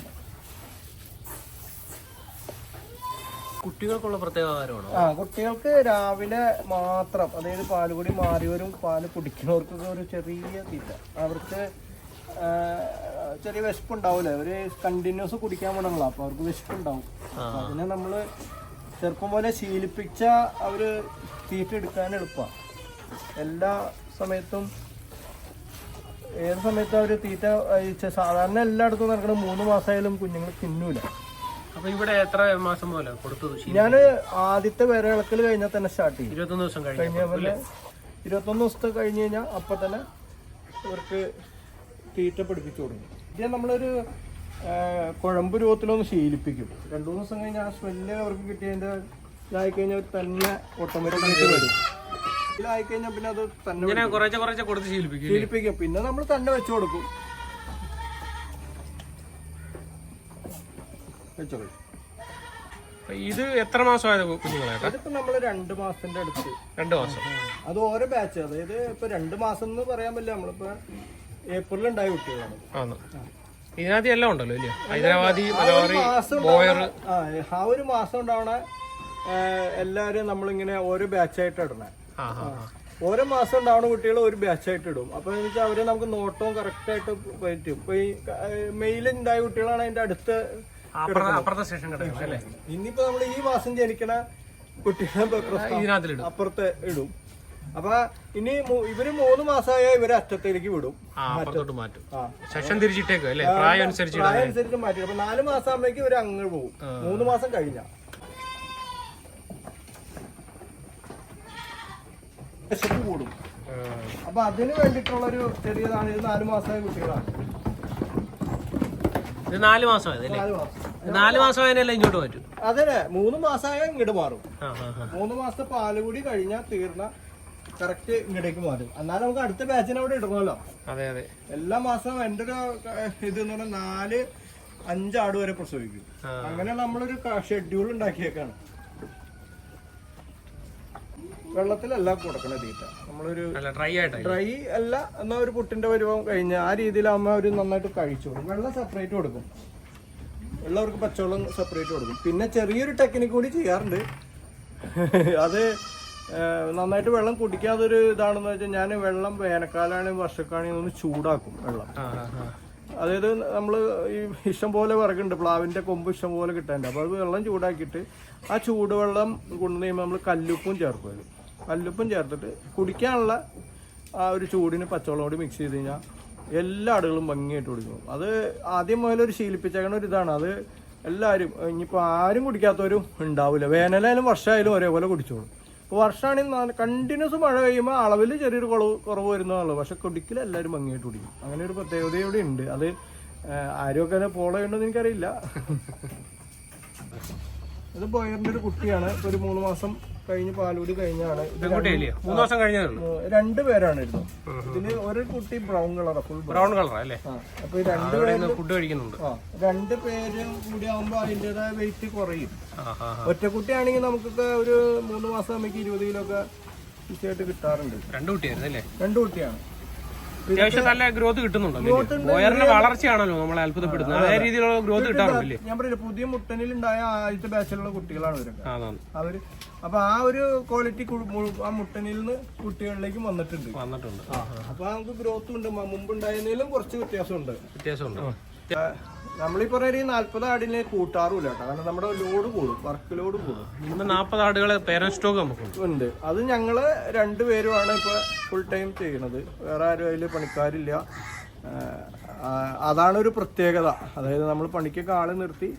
കുട്ടികൾക്കുള്ള പ്രത്യേക ആഹാരമാണോ?
ആ കുട്ടികൾക്ക് രാവിലെ മാത്രം അതായത് പാലുകൂടി മാറിയവരും പാൽ കുടിക്കുന്നവർക്കൊക്കെ ഒരു ചെറിയ തീറ്റ. അവർക്ക് ചെറിയ വിശപ്പ് ഉണ്ടാവില്ല അവർ കണ്ടിന്യൂസ് കുടിക്കാൻ വേണമല്ലോ അപ്പൊ അവർക്ക് വിശപ്പ് ഉണ്ടാവും അതിനെ നമ്മൾ ചെറുപ്പം പോലെ ശീലിപ്പിച്ച അവർ തീറ്റ എടുക്കാൻ എളുപ്പമാണ് എല്ലാ സമയത്തും ഏത് സമയത്തും അവർ തീറ്റ അയച്ച് സാധാരണ എല്ലായിടത്തും നടക്കുന്ന മൂന്ന് മാസമായാലും കുഞ്ഞുങ്ങൾ തിന്നൂല.
അപ്പൊ ഇവിടെ എത്ര മാസം പോലെ കൊടുത്തു?
ഞാൻ ആദ്യത്തെ വിരയിളക്കൽ കഴിഞ്ഞാൽ തന്നെ സ്റ്റാർട്ട് ചെയ്യും.
ഇരുപത്തൊന്ന് ദിവസം കഴിഞ്ഞു
പോലെ ഇരുപത്തൊന്ന് ദിവസത്തെ കഴിഞ്ഞ് കഴിഞ്ഞാൽ അപ്പൊ തന്നെ ഇവർക്ക് തീറ്റ പിടിപ്പിച്ചു കൊടുക്കും. ഇത് നമ്മളൊരു കുഴമ്പ് രൂപത്തിലൊന്ന് ശീലിപ്പിക്കും. രണ്ടു മൂന്ന് ദിവസം കഴിഞ്ഞാൽ ആ സ്മെല്ല് അവർക്ക് കിട്ടിയതിന്റെ ഇതായി കഴിഞ്ഞാൽ തന്നെ ഓട്ടോമാറ്റിക്കായിട്ട് വരും. ഇതിലായി കഴിഞ്ഞാൽ പിന്നെ അത് തന്നെ
ഇങ്ങനെ കുറച്ച് കുറച്ച് കൊടുത്ത് ശീലിപ്പിക്കും
ശീലിപ്പിക്കും. പിന്നെ നമ്മൾ തന്നെ വെച്ചു കൊടുക്കും. വെച്ചോളൂ
അപ്പൊ ഇത് എത്ര മാസമായത് കുഞ്ഞുങ്ങളെ
അതിപ്പോ നമ്മൾ രണ്ട് മാസത്തിന്റെ അടുത്ത്.
രണ്ട് മാസം.
അത് ഓരോ ബാച്ച് അതായത് ഇപ്പൊ രണ്ട് മാസം എന്ന് പറയാൻ പറ്റില്ല. നമ്മളിപ്പോ ഏപ്രിലിൽ ഉണ്ടായ കുട്ടികളാണ്.
ആന്ന്. ഇതിനകത്ത് എല്ലാം ഉണ്ടല്ലോ ഇല്ലേ? ഹൈദരാബാദി
ആ ഒരു
മലബാറി
മാസം
ബോയർ
ഉണ്ടാവണ- ആ, ആ ഒരു മാസം ഉണ്ടാവണ എല്ലാരും നമ്മളിങ്ങനെ ഓരോ ബാച്ചായിട്ട് ഇടണേ. ഓരോ മാസം ഉണ്ടാവുന്ന കുട്ടികൾ ഒരു ബാച്ചായിട്ട് ഇടും. അപ്പൊ എന്ന് വെച്ചാൽ അവരെ നമുക്ക് നോട്ടവും കറക്റ്റ് ആയിട്ട് പറ്റും ഇപ്പൊ ഈ മെയിൽ ഉണ്ടായ കുട്ടികളാണ് അതിന്റെ അടുത്ത് ഇനിയിപ്പോ നമ്മൾ ഈ മാസം ജനിക്കണ കുട്ടികളെ അപ്പുറത്ത് ഇടും. അപ്പൊ ഇനി ഇവർ മൂന്ന് മാസമായ ഇവരെ അറ്റത്തേക്ക് വിടും.
അപ്പുറത്തോട്ട് മാറ്റും. സെഷൻ തിരിച്ചിട്ടേക്കും അല്ലേ? പ്രായം അനുസരിച്ച്.
പ്രായം അനുസരിച്ച് മാറ്റി അപ്പൊ നാല് മാസം ആകുമ്പോഴേക്കും ഇവർ അങ്ങ് പോകും മൂന്ന് മാസം കഴിഞ്ഞ. വിശപ്പ് കൂടും. അപ്പൊ അതിന് വേണ്ടിയിട്ടുള്ള ഒരു ചെറിയതാണ്. ഇത് നാല് മാസമായ കുട്ടികളാണ്.
ഇത് നാല്
മാസം.
ഇങ്ങോട്ട് പറ്റും
അതെ മൂന്ന് മാസമായ ഇങ്ങോട്ട് മാറും. മൂന്ന് മാസത്തെ പാൽ കൂടി കഴിഞ്ഞാൽ തീർന്ന കറക്റ്റ് ഇങ്ങോട്ടേക്ക് മാറും. എന്നാലും നമുക്ക് അടുത്ത ബാച്ചിന് അവിടെ ഇടണമല്ലോ.
അതെ അതെ.
എല്ലാ മാസവും എന്റെ ഒരു ഇത് എന്ന് പറഞ്ഞാൽ നാല് അഞ്ചാട് വരെ പ്രസവിക്കും. അങ്ങനെ നമ്മളൊരു ഷെഡ്യൂൾ ഉണ്ടാക്കിയേക്കാണ്. വെള്ളത്തിലല്ല കൊടുക്കണ തീറ്റ. നമ്മളൊരു
ഡ്രൈ ആയിട്ട്
ഡ്രൈ അല്ല എന്നാ ഒരു പുട്ടിന്റെ പരിവം കഴിഞ്ഞ ആ അമ്മ അവർ നന്നായിട്ട് കഴിച്ചോളും. വെള്ളം സെപ്പറേറ്റ് കൊടുക്കും. വെള്ളം അവർക്ക് പച്ചവെള്ളം സെപ്പറേറ്റ് കൊടുക്കും. പിന്നെ ചെറിയൊരു ടെക്നിക്ക് കൂടി ചെയ്യാറുണ്ട്. അത് നന്നായിട്ട് വെള്ളം കുടിക്കാതൊരു ഇതാണെന്ന് വെച്ചാൽ ഞാൻ വെള്ളം വേനൽക്കാലാണെങ്കിലും വർഷക്കാണെങ്കിൽ ഒന്ന് ചൂടാക്കും വെള്ളം. അതായത് നമ്മൾ ഈ ഇഷ്ടം പോലെ വിറകുണ്ട് പ്ലാവിന്റെ കൊമ്പ് ഇഷ്ടം പോലെ കിട്ടാനുണ്ട്. അപ്പോൾ അത് വെള്ളം ചൂടാക്കിയിട്ട് ആ ചൂടുവെള്ളം കൊണ്ടുവന്ന് കഴിയുമ്പോൾ നമ്മൾ കല്ലുപ്പും ചേർക്കും കല്ലുപ്പും ചേർത്തിട്ട് കുടിക്കാനുള്ള ആ ഒരു ചൂടിന് പച്ചവെള്ളം കൂടി മിക്സ് ചെയ്ത് കഴിഞ്ഞാൽ എല്ലാ ആടുകളും ഭംഗിയായിട്ട് കുടിക്കും. അത് ആദ്യം മുതൽ ഒരു ശീലിപ്പിച്ചേക്കണ ഒരു ഇതാണ്. അത് എല്ലാവരും ഇനിയിപ്പോൾ ആരും കുടിക്കാത്തവരും ഉണ്ടാവില്ല വേനലായാലും വർഷമായാലും ഒരേപോലെ കുടിച്ചോളും. ഇപ്പോൾ വർഷമാണെങ്കിൽ കണ്ടിന്യൂസ് മഴ പെയ്യുമ്പോൾ അളവിൽ ചെറിയൊരു കുറവ് കുറവ് വരുന്നതാണല്ലോ. പക്ഷെ കുടിക്കൽ എല്ലാവരും ഭംഗിയായിട്ട് കുടിക്കും. അങ്ങനെ ഒരു പ്രത്യേകത ഇവിടെ ഉണ്ട്. അത് ആരും ഒക്കെ അതിനെ ഫോളോ എന്ന് എനിക്കറിയില്ല. ഇത് ബോയറിന്റെ ഒരു കുട്ടിയാണ്. ഒരു മൂന്ന് മാസം കഴിഞ്ഞ് പാലൂടി കഴിഞ്ഞാണ്.
മൂന്ന് മാസം കഴിഞ്ഞതേ ഉള്ളൂ.
രണ്ട് രണ്ട് പേരാണ് ഇരുന്നു ഇതിൽ ഒരു കുട്ടി ബ്രൗൺ കളറാണ് ഫുൾ ബ്രൗൺ
കളറാ അല്ലേ?
അപ്പൊ രണ്ട്
ഫുഡ് കഴിക്കുന്നുണ്ട്.
രണ്ട് പേര് കൂടി ആവുമ്പോ അതിന്റേതായ വെയിറ്റ് കുറയും.
ഒറ്റ കുട്ടിയാണെങ്കിൽ.
ഒറ്റക്കുട്ടിയാണെങ്കിൽ നമുക്കൊക്കെ ഒരു മൂന്ന് മാസം നമുക്ക് ഇരുപത് കിലോ ഒക്കെ ഈസിയായിട്ട് കിട്ടാറുണ്ട്.
രണ്ട് കുട്ടിയായിരുന്നു അല്ലേ
രണ്ട് കുട്ടിയാണ്.
അത്യാവശ്യം നല്ല ഗ്രോത്ത് കിട്ടുന്നുണ്ടല്ലോ വയറിന്റെ വളർച്ചയാണല്ലോ നമ്മളെ അത്ഭുതപ്പെടുന്നത് അതേ രീതിയിലുള്ള ഗ്രോത്ത് കിട്ടാറുണ്ടല്ലേ
ഞാൻ പറയില്ല പുതിയ മുട്ടനിൽ ഉണ്ടായ ആദ്യത്തെ ബാച്ചിലുള്ള കുട്ടികളാണ്
ആ.
അവർ അപ്പൊ ആ ഒരു ക്വാളിറ്റി ആ മുട്ടനിൽ നിന്ന് കുട്ടികളിലേക്ക് വന്നിട്ടുണ്ട്.
വന്നിട്ടുണ്ട്.
അപ്പൊ നമുക്ക് ഗ്രോത്ത് ഉണ്ട്. മുമ്പ് ഉണ്ടായതിലും കുറച്ച് വ്യത്യാസമുണ്ട്.
വ്യത്യാസമുണ്ട്.
നമ്മളീ ഈ നാല്പത് ആടിനെ കൂട്ടാറുമില്ല കേട്ടോ. കാരണം നമ്മുടെ ലോഡ് കൂടും വർക്ക് ലോഡ് കൂടും.
നാൽപ്പത് ആടുകളെ പേരന്റ് സ്റ്റോക്ക് നമുക്ക്
ഉണ്ട്. അത് ഞങ്ങൾ രണ്ടുപേരുമാണ് ഇപ്പൊ ഫുൾ ടൈം ചെയ്യണത് വേറെ ആരും അതിൽ പണിക്കാരില്ല. അതാണ് ഒരു പ്രത്യേകത. അതായത് നമ്മൾ പണിക്കൊക്കെ ആളെ നിർത്തി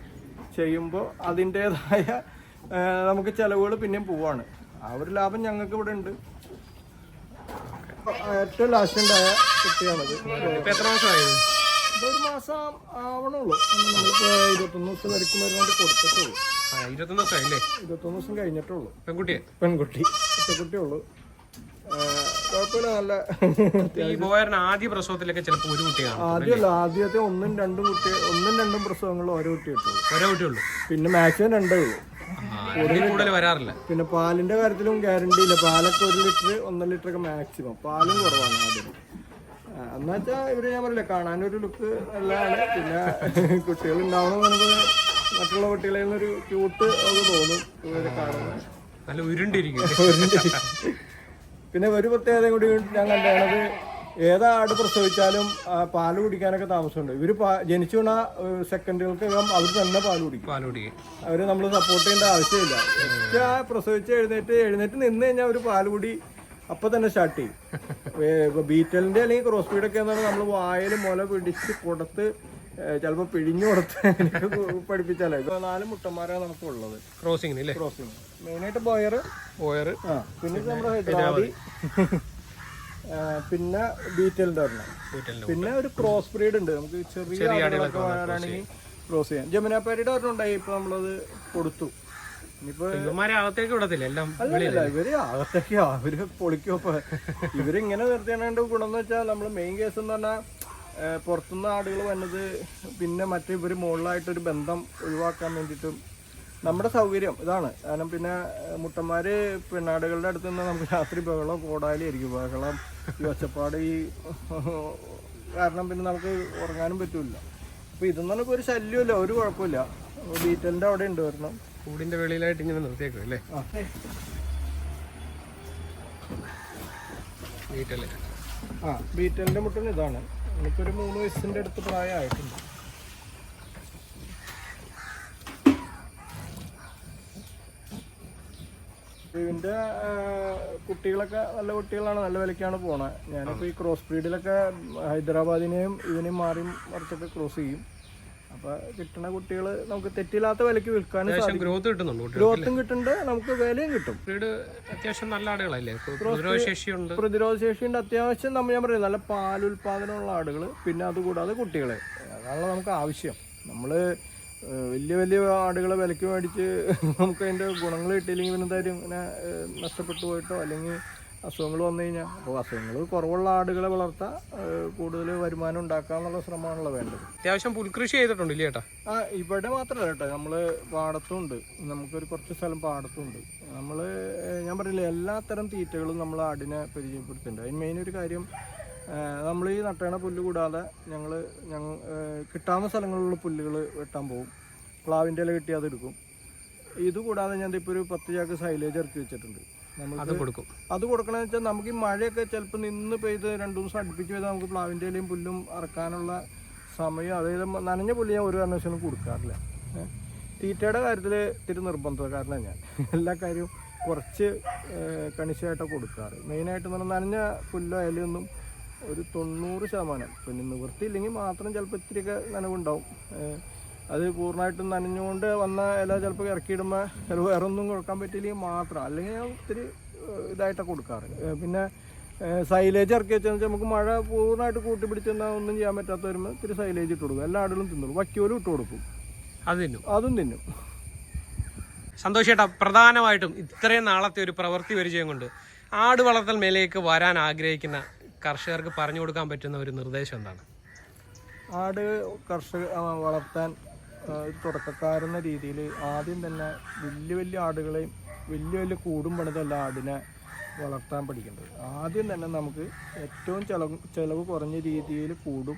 ചെയ്യുമ്പോൾ അതിന്റെതായ നമുക്ക് ചിലവുകൾ പിന്നെയും പോവാണ്. ആ ഒരു ലാഭം ഞങ്ങൾക്ക് ഇവിടെ ഉണ്ട്. ഏറ്റവും ലാസ്റ്റ് ഉണ്ടായ കുട്ടിയാണത്.
എത്ര മാസമായി
ഇതൊരു മാസം ആവണുള്ളൂ. നമ്മളിപ്പോ ഇരുപത്തൊന്ന് ദിവസം വരയ്ക്കും മരുന്നുകൊണ്ട് കൊടുത്തിട്ടുള്ളൂ.
ആ ഇരുപത്തൊന്ന് ദിവസമായി അല്ലേ
ഇരുപത്തൊന്ന് ദിവസം കഴിഞ്ഞിട്ടുള്ളൂ.
പെൺകുട്ടിയെ?
പെൺകുട്ടി. ഒറ്റക്കുട്ടിയേ ഉള്ളൂ ആ, കുഴപ്പമില്ല നല്ല
ഈ ബോയറിന് ആദ്യ പ്രസവത്തിലൊക്കെ ചിലപ്പോൾ ഒരു കുട്ടിയാണ്.
ആദ്യമല്ല ആദ്യത്തെ ഒന്നും രണ്ടും കുട്ടി ഒന്നും രണ്ടും പ്രസവങ്ങളും ഓരോ കുട്ടി കിട്ടുള്ളൂ
ഒരേ കുട്ടിയുള്ളൂ
പിന്നെ മാക്സിമം രണ്ടേ ഉള്ളൂ.
കൂടുതൽ വരാറില്ല.
പിന്നെ പാലിന്റെ കാര്യത്തിലും ഗ്യാരണ്ടി ഇല്ല. പാലൊക്കെ ഒരു ലിറ്റർ ഒന്നര ലിറ്റർ ഒക്കെ മാക്സിമം പാലും കുറവാണ് ആദ്യം. എന്നുവെച്ചാ ഇവർ ഞാൻ പറയില്ല കാണാനൊരു ലുക്ക് നല്ലതാണ്. പിന്നെ കുട്ടികൾ ഉണ്ടാവണം മറ്റുള്ള കുട്ടികളിൽ നിന്നൊരു ക്യൂട്ട് ഒക്കെ തോന്നും ഇവരെ കാണുന്നത്
നല്ല ഉരുണ്ടിരിക്കും.
പിന്നെ ഒരു പ്രത്യേകത കൂടി ഞാൻ കണ്ടത് ഏതാ ആട് പ്രസവിച്ചാലും പാൽ കുടിക്കാനൊക്കെ താമസമുണ്ട്. ഇവർ ജനിച്ചു വീണ സെക്കൻഡുകൾക്കകം അവർ തന്നെ പാൽ കുടിക്കും.
പാൽ കുടിക്കും.
അവർ നമ്മൾ സപ്പോർട്ട് ചെയ്യേണ്ട ആവശ്യമില്ല. പ്രസവിച്ച് എഴുന്നേറ്റ് എഴുന്നേറ്റ് നിന്ന് കഴിഞ്ഞാൽ ഒരു പാലുകൂടി അപ്പൊ തന്നെ സ്റ്റാർട്ട് ചെയ്യും. ബീറ്റലിന്റെ അല്ലെങ്കിൽ ക്രോസ് ഒക്കെ എന്താണ് നമ്മൾ വായിൽ മുല പിടിച്ച് കൊടുത്ത് ചിലപ്പോൾ പിഴിഞ്ഞു കൊടുത്ത് പഠിപ്പിച്ചാലേ. നാല് മുട്ടന്മാരാണ് നമുക്ക് ഉള്ളത്.
ക്രോസിംഗ്
മെയിൻ മെയിനായിട്ട് ബോയർ
ബോയർ
ആ പിന്നെ നമ്മുടെ ഹൈദരാബാദി പിന്നെ ബീറ്റലിന്റെ ഒരെണ്ണം. പിന്നെ ഒരു ക്രോസ് ബ്രീഡ് ഉണ്ട്. നമുക്ക് ചെറിയ ആടുകളൊക്കെ വരാണെങ്കിൽ ക്രോസ് ചെയ്യാം. ജമുനാപ്പാരിയുടെ ഒരെണ്ണം ഉണ്ടായി. ഇപ്പൊ നമ്മളത് കൊടുത്തു.
അകത്തേക്ക് വിടത്തില്ല എല്ലാം
അല്ലല്ല ഇവർ അകത്തേക്ക് അവർ പൊളിക്കോ ഇപ്പൊ ഇവരിങ്ങനെ നിർത്തിയാണ്ട് ഗുണം എന്ന് വെച്ചാൽ നമ്മൾ മെയിൻ കേസ് എന്ന് പറഞ്ഞാൽ പുറത്തുനിന്ന് ആടുകൾ വന്നത് പിന്നെ മറ്റേ ഇവർ മുകളിലായിട്ട് ഒരു ബന്ധം ഒഴിവാക്കാൻ വേണ്ടിയിട്ടും നമ്മുടെ സൗകര്യം ഇതാണ്. കാരണം പിന്നെ മുട്ടന്മാര് പെണ്ണാടുകളുടെ അടുത്ത് നിന്ന് നമുക്ക് രാത്രി ബഹളം കോടാലിയായിരിക്കും ബഹളം ഈ ഒച്ചപ്പാട് ഈ കാരണം പിന്നെ നമുക്ക് ഉറങ്ങാനും പറ്റൂല അപ്പൊ ഇതൊന്നും ഒരു ശല്യമില്ല ഒരു കുഴപ്പമില്ല ഡീറ്റെയിൽഡ് അവിടെ ഉണ്ട് വരണം
കൂടിന്റെ വെളിയിലായിട്ട് ഇങ്ങനെ നിർത്തിയേക്കും അല്ലേ? ബീറ്റൽ.
ആ ബീറ്റലിന്റെ മുട്ടൻ ഇതാണ്. എനിക്കൊരു മൂന്ന് വയസ്സിന്റെ അടുത്ത് പ്രായമായിട്ടുണ്ട്. ഇതിന്റെ കുട്ടികളൊക്കെ നല്ല കുട്ടികളാണ് നല്ല വിലക്കാണ് പോണത് ഞാനിപ്പോ ഈ ക്രോസ് ബ്രീഡിലൊക്കെ ഹൈദരാബാദിനെയും ഇതിനെയും മാറിയും മറിച്ചൊക്കെ ക്രോസ് ചെയ്യും. അപ്പൊ കിട്ടുന്ന കുട്ടികൾ നമുക്ക് തെറ്റില്ലാത്ത വിലക്ക് വിൽക്കാനും സാധിക്കും.
ഗ്രോത്ത് കിട്ടുന്നുണ്ട്
ഗ്രോത്തും കിട്ടുന്നുണ്ട് നമുക്ക് വിലയും കിട്ടും.
അത്യാവശ്യം നല്ല ആടുകളല്ലേ? പ്രതിരോധശേഷിയുണ്ട് പ്രതിരോധ ശേഷിയുണ്ട്.
പ്രതിരോധ ശേഷിയുണ്ട്. അത്യാവശ്യം നമ്മൾ ഞാൻ പറയുന്നത് നല്ല പാലുൽപാദനമുള്ള ആടുകൾ പിന്നെ അതുകൂടാതെ കുട്ടികളെ. അതാണ് നമുക്ക് ആവശ്യം. നമ്മൾ വലിയ വലിയ ആടുകളെ വിലക്ക് മേടിച്ച് നമുക്ക് അതിന്റെ ഗുണങ്ങൾ കിട്ടിയില്ലെങ്കിൽ പിന്നെ എന്തായാലും ഇങ്ങനെ നഷ്ടപ്പെട്ടു പോയിട്ടോ അല്ലെങ്കിൽ അസുഖങ്ങൾ വന്നു കഴിഞ്ഞാൽ. അപ്പോൾ അസുഖങ്ങൾ കുറവുള്ള ആടുകളെ വളർത്താൻ കൂടുതൽ വരുമാനം ഉണ്ടാക്കുക എന്നുള്ള ശ്രമമാണല്ലോ വേണ്ടത്.
അത്യാവശ്യം പുൽകൃഷി ചെയ്തിട്ടുണ്ട് ഇല്ലേ ചേട്ടാ
ആ ഇവിടെ മാത്രമല്ല കേട്ടോ. നമ്മൾ പാടത്തുണ്ട്. നമുക്കൊരു കുറച്ച് സ്ഥലം പാടത്തുണ്ട്. നമ്മൾ ഞാൻ പറഞ്ഞില്ലേ എല്ലാത്തരം തരം തീറ്റകളും നമ്മൾ ആടിനെ പരിചയപ്പെടുത്തുന്നുണ്ട്. അതിന് മെയിൻ ഒരു കാര്യം നമ്മൾ ഈ നട്ടേണ പുല്ല് കൂടാതെ ഞങ്ങൾ ഞങ്ങൾ കിട്ടാവുന്ന സ്ഥലങ്ങളിലുള്ള പുല്ലുകൾ വെട്ടാൻ പോകും പ്ലാവിന്റെ ഇല കിട്ടി അതെടുക്കും ഇതുകൂടാതെ ഞാൻ ഇപ്പോൾ ഒരു പത്ത് ചാക്ക് സൈലേജ് ഇറക്കി വെച്ചിട്ടുണ്ട്.
അത് കൊടുക്കും.
അത് കൊടുക്കണമെന്ന് വെച്ചാൽ നമുക്ക് ഈ മഴയൊക്കെ ചിലപ്പോൾ നിന്ന് പെയ്ത് രണ്ടു ദിവസം അടുപ്പിച്ച് പെയ്ത് നമുക്ക് പ്ലാവിന്റെ ഇലയും പുല്ലും അറക്കാനുള്ള സമയം അതായത് നനഞ്ഞ പുല്ല് ഞാൻ ഒരു കാരണവശാലും കൊടുക്കാറില്ല. തീറ്റയുടെ കാര്യത്തിൽ ഇത്തിരി കാരണം ഞാൻ. എല്ലാ കാര്യവും കുറച്ച് കണിശമായിട്ടാണ് കൊടുക്കാറ്. മെയിനായിട്ട് എന്ന് പറഞ്ഞാൽ നനഞ്ഞ പുല്ലോ ഇലയൊന്നും ഒരു തൊണ്ണൂറ് ശതമാനം പിന്നെ നിവൃത്തിയില്ലെങ്കിൽ മാത്രം ചിലപ്പോൾ ഇത്തിരിയൊക്കെ നനവുണ്ടാവും. അത് പൂർണമായിട്ടും നനഞ്ഞുകൊണ്ട് വന്ന ഇല ചിലപ്പോൾ ഇറക്കിയിടുമ്പോൾ ചിലപ്പോൾ വേറെ ഒന്നും കൊടുക്കാൻ പറ്റിയില്ലെങ്കിൽ മാത്രം. അല്ലെങ്കിൽ ഞാൻ ഒത്തിരി ഇതായിട്ടൊക്കെ ഇതായിട്ടാണ് കൊടുക്കാറ്. പിന്നെ സൈലേജ് ഇറക്കി വെച്ചാൽ നമുക്ക് മഴ പൂർണമായിട്ട് കൂട്ടി പിടിച്ചെന്നാൽ ഒന്നും ചെയ്യാൻ പറ്റാത്ത വരുമ്പോൾ ഇത്തിരി സൈലേജ് ഇട്ട് കൊടുക്കും. എല്ലാ ആടുകളും തിന്നോളും വയ്ക്കോലും ഇട്ട് കൊടുക്കും.
അത് തിന്നും.
അതും തിന്നും.
സന്തോഷ് ചേട്ടാ പ്രധാനമായിട്ടും ഇത്രയും നാളത്തെ ഒരു പ്രവൃത്തി പരിചയം കൊണ്ട് ആട് വളർത്തൽ മേലേക്ക് വരാൻ ആഗ്രഹിക്കുന്ന കർഷകർക്ക് പറഞ്ഞു കൊടുക്കാൻ പറ്റുന്ന ഒരു നിർദ്ദേശം എന്താണ്?
ആട് കർഷക വളർത്താൻ തുടക്കക്കാരെന്ന രീതിയിൽ ആദ്യം തന്നെ വലിയ വലിയ ആടുകളെയും വലിയ വലിയ കൂടും പണിതല്ല ആടിനെ വളർത്താൻ പഠിക്കേണ്ടത്. ആദ്യം തന്നെ നമുക്ക് ഏറ്റവും ചിലവ് ചിലവ് കുറഞ്ഞ രീതിയിൽ കൂടും.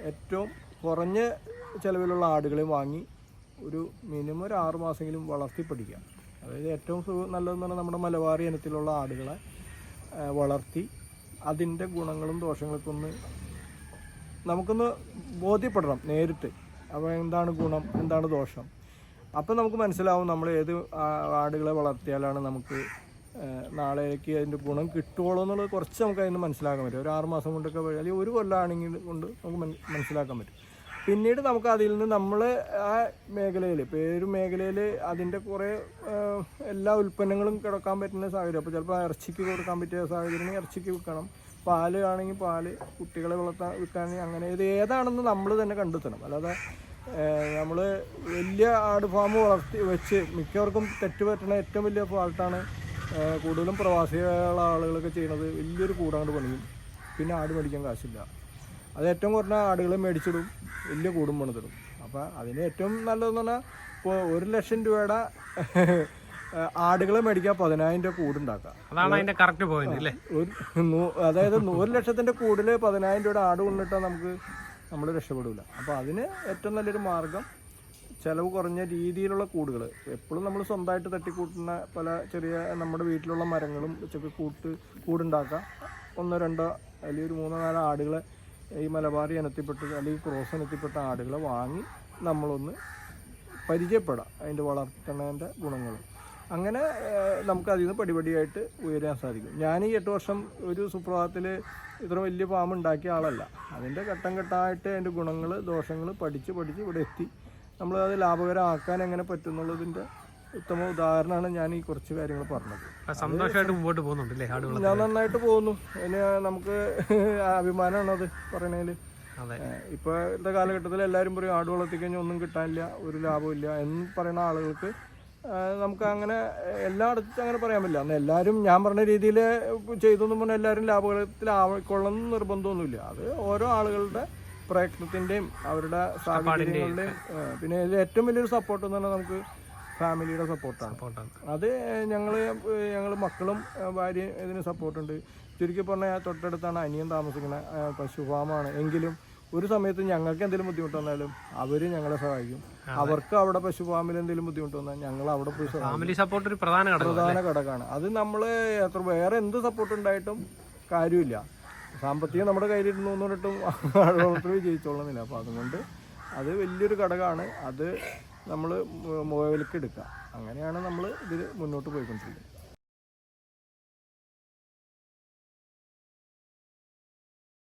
ഏറ്റവും കുറഞ്ഞ ചിലവിലുള്ള ആടുകളെ വാങ്ങി ഒരു മിനിമം ഒരു ആറ് മാസമെങ്കിലും വളർത്തി പഠിക്കാം. അതായത് ഏറ്റവും സു നല്ലതെന്ന് പറഞ്ഞാൽ നമ്മുടെ മലബാറി ഇനത്തിലുള്ള ആടുകളെ വളർത്തി അതിന്റെ ഗുണങ്ങളും ദോഷങ്ങളൊക്കെ ഒന്ന് നമുക്കൊന്ന് ബോധ്യപ്പെടണം നേരിട്ട്. അപ്പോൾ എന്താണ് ഗുണം? എന്താണ് ദോഷം? അപ്പം നമുക്ക് മനസ്സിലാവും നമ്മൾ ഏത് ആടുകളെ വളർത്തിയാലാണ് നമുക്ക് നാളേക്ക് അതിന്റെ ഗുണം കിട്ടുമോളോ എന്നുള്ളത് കുറച്ച് നമുക്ക് അതിന് മനസ്സിലാക്കാൻ പറ്റും. ഒരു ആറ് മാസം കൊണ്ടൊക്കെ അല്ലെങ്കിൽ ഒരു കൊല്ലമാണെങ്കിൽ കൊണ്ട് നമുക്ക് മനസ്സിലാക്കാൻ പറ്റും. പിന്നീട് നമുക്ക് അതിൽ നിന്ന് നമ്മൾ ആ മേഖലയിൽ ഏതൊരു മേഖലയിൽ അതിന്റെ കുറേ എല്ലാ ഉൽപ്പന്നങ്ങളും കിടക്കാൻ പറ്റുന്ന സാഹചര്യം. അപ്പോൾ ചിലപ്പോൾ ഇറച്ചിക്ക് കൊടുക്കാൻ പറ്റിയ സാഹചര്യം ഇറച്ചിക്ക് വിൽക്കണം. പാൽ ആണെങ്കിൽ പാൽ കുട്ടികളെ വളർത്താൻ വിൽക്കാൻ അങ്ങനെ ഇത് ഏതാണെന്ന് നമ്മൾ തന്നെ കണ്ടെത്തണം. അല്ലാതെ നമ്മൾ വലിയ ആട് ഫാം വളർത്തി വെച്ച് മിക്കവർക്കും തെറ്റ് പറ്റുന്ന ഏറ്റവും വലിയ ഫാൾട്ടാണ് കൂടുതലും പ്രവാസികളുള്ള ആളുകളൊക്കെ ചെയ്യുന്നത് വലിയൊരു കൂടാണ്ട് പണിയും. പിന്നെ ആട് മേടിക്കാൻ കാശില്ല. അത് ഏറ്റവും കുറഞ്ഞ ആടുകളെ മേടിച്ചിടും വലിയ കൂടും പണിതിടും. അപ്പോൾ അതിന് ഏറ്റവും നല്ലതെന്ന് പറഞ്ഞാൽ ഇപ്പോൾ ഒരു ലക്ഷം രൂപയുടെ ആടുകളെ മേടിക്കാൻ പതിനായിരം രൂപ കൂടുണ്ടാക്കാം.
അതാണ് അതിന്റെ കറക്റ്റ് പോയിന്റ് അല്ലേ
അതായത് ഒരു ലക്ഷത്തിന്റെ കൂടുതൽ പതിനായിരം രൂപയുടെ ആട് കൊണ്ടിട്ടാൽ നമുക്ക് നമ്മൾ രക്ഷപ്പെടില്ല അപ്പോൾ അതിന് ഏറ്റവും നല്ലൊരു മാർഗം ചിലവ് കുറഞ്ഞ രീതിയിലുള്ള കൂടുകൾ എപ്പോഴും നമ്മൾ സ്വന്തമായിട്ട് തട്ടിക്കൂട്ടുന്ന പല ചെറിയ നമ്മുടെ വീട്ടിലുള്ള മരങ്ങളും വെച്ചൊക്കെ കൂട്ട് കൂടുണ്ടാക്കാം. ഒന്നോ രണ്ടോ അല്ലെങ്കിൽ ഒരു മൂന്നോ നാലോ ആടുകളെ ഈ മലബാറി ഇനത്തിൽപ്പെട്ട അല്ലെങ്കിൽ ക്രോസ് ഇനത്തിൽപ്പെട്ട ആടുകളെ വാങ്ങി നമ്മളൊന്ന് പരിചയപ്പെടാം. അതിന്റെ വളർത്തുന്നതിന്റെ ഗുണങ്ങൾ അങ്ങനെ നമുക്ക് അതിൽ നിന്ന് പടിപടിയായിട്ട് ഉയരാൻ സാധിക്കും. ഞാൻ ഈ എട്ട് വർഷം ഒരു സുപ്രഭാതത്തിൽ ഇത്ര വലിയ ഫാം ഉണ്ടാക്കിയ ആളല്ല. അതിന്റെ ഘട്ടം ഘട്ടമായിട്ട് അതിന്റെ ഗുണങ്ങൾ ദോഷങ്ങൾ പഠിച്ച് പഠിച്ച് ഇവിടെ എത്തി. നമ്മൾ അത് ലാഭകരമാക്കാൻ എങ്ങനെ പറ്റുന്നുള്ളതിന്റെ ഉത്തമ ഉദാഹരണമാണ് ഞാൻ ഈ കുറച്ച് കാര്യങ്ങൾ പറഞ്ഞത്.
സന്തോഷമായിട്ട് മുമ്പോട്ട് പോകുന്നുണ്ട്
ഞാൻ നന്നായിട്ട് പോകുന്നു. അതിന് നമുക്ക് അഭിമാനമാണ് അത്. പറയണതിൽ ഇപ്പോഴത്തെ കാലഘട്ടത്തിൽ എല്ലാവരും പറയും ആട് വളർത്തി കഴിഞ്ഞാൽ ഒന്നും കിട്ടാനില്ല ഒരു ലാഭമില്ല എന്ന് പറയുന്ന ആളുകൾക്ക് നമുക്ക് അങ്ങനെ എല്ലായിടത്തും അങ്ങനെ പറയാൻ പറ്റില്ല. അന്ന് എല്ലാവരും ഞാൻ പറഞ്ഞ രീതിയിൽ ചെയ്തൊന്നും പറഞ്ഞാൽ എല്ലാവരും ലാഭത്തിലാവക്കൊള്ളുന്ന നിർബന്ധമൊന്നുമില്ല. അത് ഓരോ ആളുകളുടെ പ്രയത്നത്തിന്റെയും അവരുടെ സാഹചര്യങ്ങളുടെയും പിന്നെ ഇതിൽ ഏറ്റവും വലിയൊരു സപ്പോർട്ട് എന്ന് പറഞ്ഞാൽ നമുക്ക് ഫാമിലിയുടെ സപ്പോർട്ടാണ് അത് ഞങ്ങൾ ഞങ്ങൾ മക്കളും ഭാര്യ ഭാര്യയും ഇതിന് സപ്പോർട്ടുണ്ട് ചുരുക്കി പറഞ്ഞാൽ തൊട്ടടുത്താണ് അനിയൻ താമസിക്കുന്ന ഏഹ് പശു ഫാമാണ് എങ്കിലും ഒരു സമയത്ത് ഞങ്ങൾക്ക് എന്തെങ്കിലും ബുദ്ധിമുട്ട് വന്നാലും അവർ ഞങ്ങളെ സഹായിക്കും. അവർക്ക് അവിടെ പശു ഫാമിൽ എന്തെങ്കിലും ബുദ്ധിമുട്ട് വന്നാൽ ഞങ്ങൾ അവിടെ പോയി
ഫാമിലി സപ്പോർട്ട് ഒരു പ്രധാന
പ്രധാന ഘടകമാണ്. അത് നമ്മൾ എത്ര വേറെ എന്ത് സപ്പോർട്ട് ഉണ്ടായിട്ടും കാര്യമില്ല. സാമ്പത്തികം നമ്മുടെ കയ്യിലിരുന്നു പറഞ്ഞിട്ടും ആളുകൾ വിജയിച്ചോളുന്നില്ല. അപ്പോൾ അതുകൊണ്ട് അത് വലിയൊരു ഘടകമാണ്. അത് നമ്മൾ മുഖവിലക്ക് എടുക്കുക. അങ്ങനെയാണ് നമ്മൾ ഇതിൽ മുന്നോട്ട് പോയിക്കൊണ്ടിരിക്കുന്നത്.